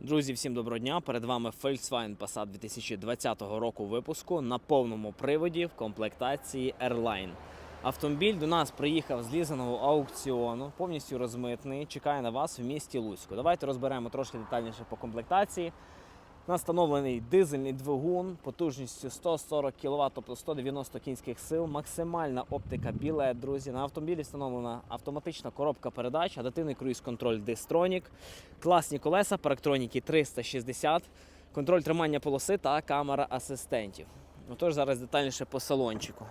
Друзі, всім доброго дня! Перед вами Volkswagen Passat 2020 року випуску на повному приводі в комплектації Airline. Автомобіль до нас приїхав з лізаного аукціону, повністю розмитний. Чекає на вас в місті Луцьку. Давайте розберемо трошки детальніше по комплектації. У нас встановлений дизельний двигун потужністю 140 кВт, тобто 190 кінських сил, максимальна оптика білет, друзі. На автомобілі встановлена автоматична коробка передач, адаптивний круїз-контроль Distronic, класні колеса, парктроніки 360, контроль тримання полоси та камера асистентів. Отож, зараз детальніше по салончику.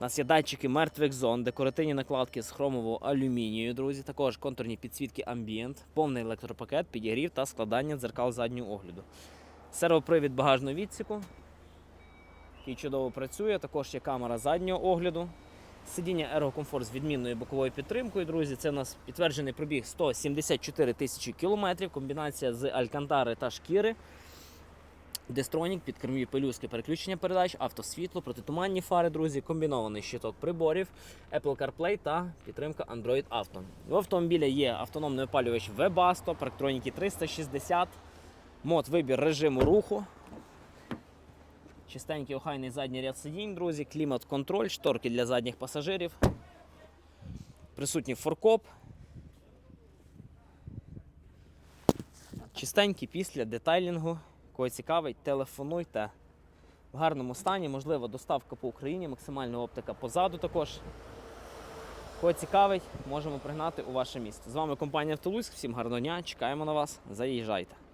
У нас є датчики мертвих зон, декоративні накладки з хромового алюмінію, друзі. Також контурні підсвітки Ambient, повний електропакет, підігрів та складання дзеркал заднього огляду. Сервопривід багажного відсіку, який чудово працює. Також є камера заднього огляду. Сидіння Ергокомфорт з відмінною боковою підтримкою, друзі. Це у нас підтверджений пробіг 174 тисячі кілометрів. Комбінація з алькантари та шкіри. Дестронік, підкермові пелюстки, переключення передач, автосвітло, протитуманні фари, друзі, комбінований щиток приборів, Apple CarPlay та підтримка Android Auto. В автомобіля є автономний опалювач Webasto, парктроніки 360, мод вибір режиму руху. Чистенький охайний задній ряд сидінь, друзі, клімат-контроль, шторки для задніх пасажирів. Присутній форкоп. Чистенький після детайлінгу. Кого цікавить, телефонуйте в гарному стані, можливо, доставка по Україні, максимальна оптика позаду також. Кого цікавить, можемо пригнати у ваше місто. З вами компанія Автолуськ. Всім гарного дня, чекаємо на вас. Заїжджайте.